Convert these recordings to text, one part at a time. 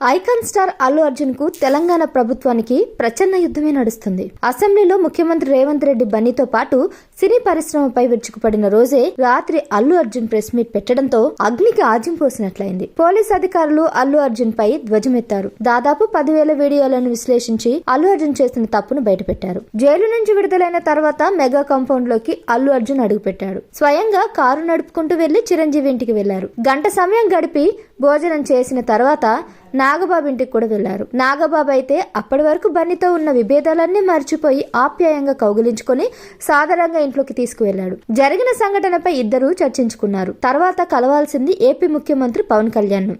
Icon star Allu అర్జున్కు తెలంగాణ ప్రభుత్వానికి ప్రచన్న యుద్ధమే నడుస్తుంది. అసెంబ్లీలో ముఖ్యమంత్రి రేవంత్ రెడ్డి బన్నీతో పాటు సినీ పరిశ్రమపై విరుచుకుపడిన రోజే రాత్రి అల్లు అర్జున్ ప్రెస్ మీట్ పెట్టడంతో అగ్నికి ఆజ్యం పోసినట్లయింది. పోలీస్ అధికారులు అల్లు అర్జున్ పై ధ్వజమెత్తారు. దాదాపు పదివేల వీడియోలను విశ్లేషించి అల్లు అర్జున్ చేసిన తప్పును బయటపెట్టారు. జైలు నుంచి విడుదలైన తర్వాత మెగా కాంపౌండ్లోకి అల్లు అర్జున్ అడుగుపెట్టాడు. స్వయంగా కారు నడుపుకుంటూ వెళ్ళి చిరంజీవి ఇంటికి వెళ్ళారు. గంట సమయం గడిపి భోజనం చేసిన తర్వాత నాగబాబు ఇంటికి కూడా వెళ్ళారు నాగబాబు అయితే అప్పటి వరకు బన్నీతో ఉన్న విభేదాలన్నీ మర్చిపోయి ఆప్యాయంగా కౌగిలించుకొని సాధారణంగా ఇంట్లోకి తీసుకువెళ్ళాడు జరిగిన సంఘటనపై ఇద్దరూ చర్చించుకున్నారు. తర్వాత కలవాల్సింది ఏపీ ముఖ్యమంత్రి పవన్ కళ్యాణ్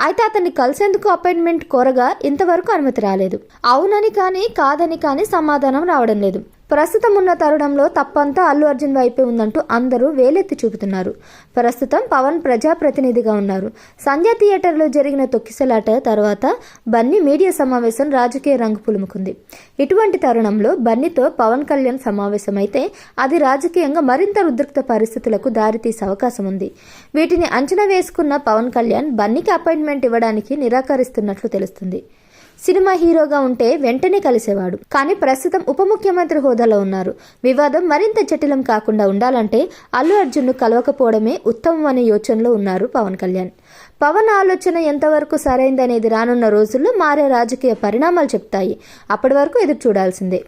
అయితే అతన్ని కలిసేందుకు అపాయింట్మెంట్ కోరగా ఇంతవరకు అనుమతి రాలేదు. అవునని కానీ కాదని కానీ సమాధానం రావడం లేదు. ప్రస్తుతం ఉన్న తరుణంలో తప్పంతా అల్లు అర్జున్ వైపే ఉందంటూ అందరూ వేలెత్తి చూపుతున్నారు. ప్రస్తుతం పవన్ ప్రజాప్రతినిధిగా ఉన్నారు. సంధ్య థియేటర్లో జరిగిన తొక్కిసలాట తర్వాత బన్నీ మీడియా సమావేశం రాజకీయ రంగు పులుముకుంది. ఇటువంటి తరుణంలో బన్నీతో పవన్ కళ్యాణ్ సమావేశమైతే అది రాజకీయంగా మరింత ఉద్రిక్త పరిస్థితులకు దారితీసే అవకాశం ఉంది. వీటిని అంచనా వేసుకున్న పవన్ కళ్యాణ్ బన్నీకి అపాయింట్మెంట్ ఇవ్వడానికి నిరాకరిస్తున్నట్లు తెలుస్తుంది. సినిమా హీరోగా ఉంటే వెంటనే కలిసేవాడు. కానీ ప్రస్తుతం ఉప ముఖ్యమంత్రి హోదాలో ఉన్నారు. వివాదం మరింత జటిలం కాకుండా ఉండాలంటే అల్లు అర్జున్ను కలవకపోవడమే ఉత్తమం అనే యోచనలో ఉన్నారు పవన్ కళ్యాణ్. పవన్ ఆలోచన ఎంతవరకు సరైందనేది రానున్న రోజుల్లో మారే రాజకీయ పరిణామాలు చెప్తాయి. అప్పటి వరకు ఎదురు చూడాల్సిందే.